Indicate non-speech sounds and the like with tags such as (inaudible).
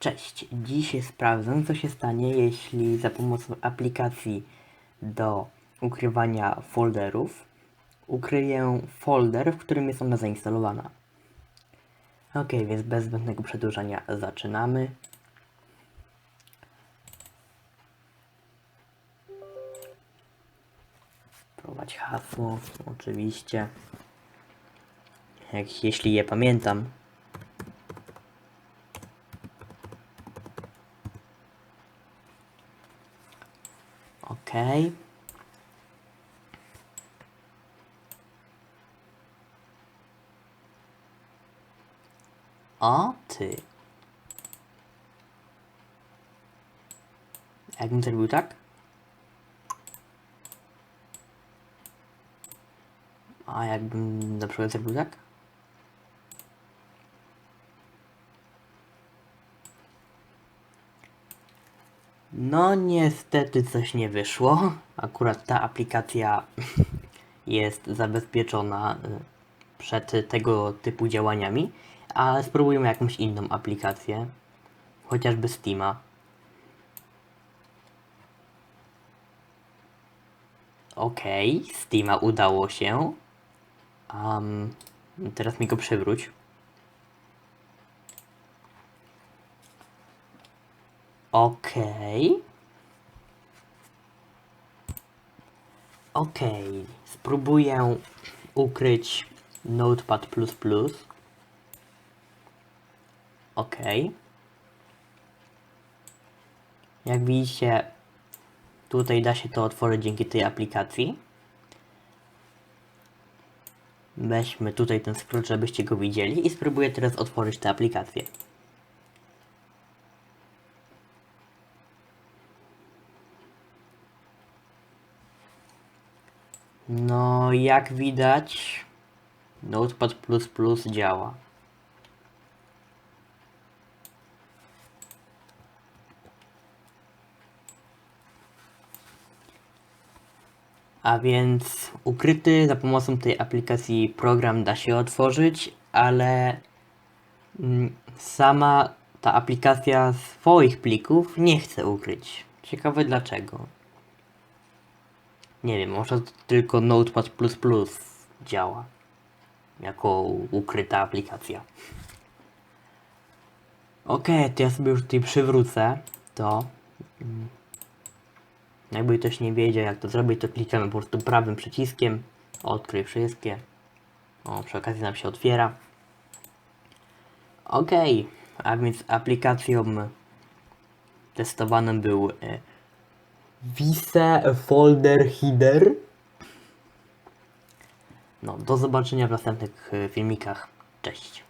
Cześć, dziś sprawdzę co się stanie jeśli za pomocą aplikacji do ukrywania folderów ukryję folder, w którym jest ona zainstalowana. Ok, więc bez zbędnego przedłużania zaczynamy. Wprowadź hasło, oczywiście. Jak, jeśli je pamiętam. Ok. O ty. Jakbym zrobił tak? A jakbym na przykład zrobił tak? No niestety coś nie wyszło. Akurat ta aplikacja (laughs) jest zabezpieczona y, przed tego typu działaniami, ale spróbujmy jakąś inną aplikację, chociażby Steama. Okej, Steama udało się. Um, teraz mi go przywróć. Okej. Okej, spróbuję ukryć Notepad++. Okej. Jak widzicie, tutaj da się to otworzyć dzięki tej aplikacji. Weźmy tutaj ten skrót, żebyście go widzieli i spróbuję teraz otworzyć tę aplikację. No, jak widać, Notepad++ działa. A więc ukryty za pomocą tej aplikacji program da się otworzyć, ale mm, sama ta aplikacja swoich plików nie chce ukryć. Ciekawe dlaczego. Nie wiem, może tylko Notepad++ działa jako ukryta aplikacja. Ok, to ja sobie już tutaj przywrócę to. Mm. Jakby ktoś nie wiedział jak to zrobić, to klikamy po prostu prawym przyciskiem. Odkryj wszystkie. O, przy okazji nam się otwiera. Ok, a więc aplikacją testowaną był e, Vise Folder Header. No, do zobaczenia w następnych e, filmikach. Cześć.